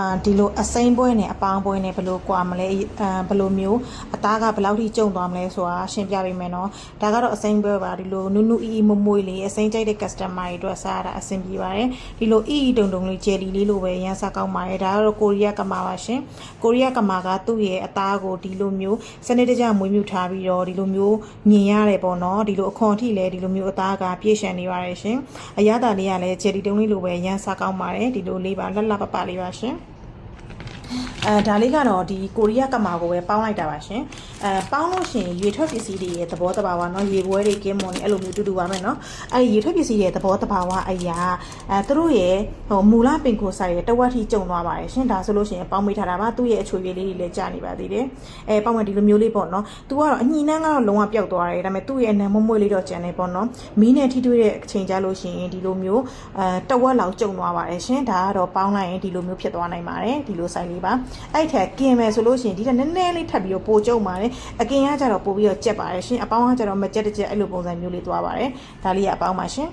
အာဒီလိုအစိမ့်ပွဲနဲ့အပေါင်းပွဲနဲ့ဘယ်လိုကွာမလဲအဲဘယ်လိုမျိုးအသားကဘယ်လောက်ထိကျုံသွားမလဲဆိုတာရှင်းပြပေးမယ်နော်ဒါကတော့အစိမ့်ပွဲပါဒီလိုနုနုအီအီမွမွေးလေးအစိမ့်ကြိုက်တဲ့ customer တွေအတွက်စားရတာအဆင်ပြေပါတယ်ဒီလိုအီအီတုံတုံလေးဂျယ်လီလေးလိုပဲရမ်းစားကောင်းပါတယ်ဒါကတော့ကိုရီးယားကမာပါရှင်ကိုရီးယားကမာကသူ့ရဲ့အသားကိုဒီလိုမျိုးစနစ်တကျမွေးမြူထားပြီးတော့ဒီလိုမျိုးမြင်ရတယ်ပေါ့နော်ဒီလိုအခွန်အထိလည်းဒီလိုမျိုးအသားကပြည့်ရှံနေပါတယ်ရှင်အရသာလေးကလည်းဂျယ်လီတုံလေးလိုပဲရမ်းစားကောင်းပါတယ်ဒီလိုလေးပါလှလှပပလေးပါရှင် အဲဒါလေးကတော့ဒီကိုရီးယားကမာကိုပဲပေါင်းလိုက်တာပါရှင်အဲပေါင်းလို့ရှရင်ရေထွက်ပစ္စည်းတွေရဲ့သဘောတဘာဝเนาะရေပွဲတွေကင်းမွန်တွေအဲ့လိုမျိုးတူတူပါမယ်เนาะအဲဒီရေထွက်ပစ္စည်းရဲ့သဘောတဘာဝအရာအဲသူတို့ရဲ့ဟိုမူလပင်ကိုဆိုင်ရဲ့တဝက်ထိကျုံသွားပါတယ်ရှင်ဒါဆိုလို့ရှရင်ပေါင်းမိထားတာပါသူ့ရဲ့အချွေလေးလေးတွေလည်းကြာနေပါသေးတယ်အဲပေါင်းမယ်ဒီလိုမျိုးလေးပေါ့เนาะသူကတော့အညီနှန်းကတော့လုံးဝပျောက်သွားတယ်ဒါပေမဲ့သူ့ရဲ့နံမွမွေးလေးတော့ကျန်နေပေါ့เนาะမီးနဲ့ထိတွေ့တဲ့အချိန်ကြလို့ရှရင်ဒီလိုမျိုးအဲတဝက်လောက်ကျုံသွားပါတယ်ရှင်ဒါကတော့ပေါင်းလိုက်ရင်ဒီလိုမျိုးဖြစ်သွားနိုင်ပါတယ်ဒီလိုဆိုင် လေးပါအဲ့ထက်ကင်မယ်ဆိုလို့ရှိရင်ဒီတက်နည်းနည်းလေးထပ်ပြီးတော့ပိုကျုံပါတယ်အကင်ကကြတော့ပိုပြီးတော့ကြက်ပါတယ်ရှင်အပေါင်းကကြတော့မကြက်တစ်ကြက်အဲ့လိုပုံစံမျိုးလေးသွားပါတယ်ဒါလေးကအပေါင်းပါရှင်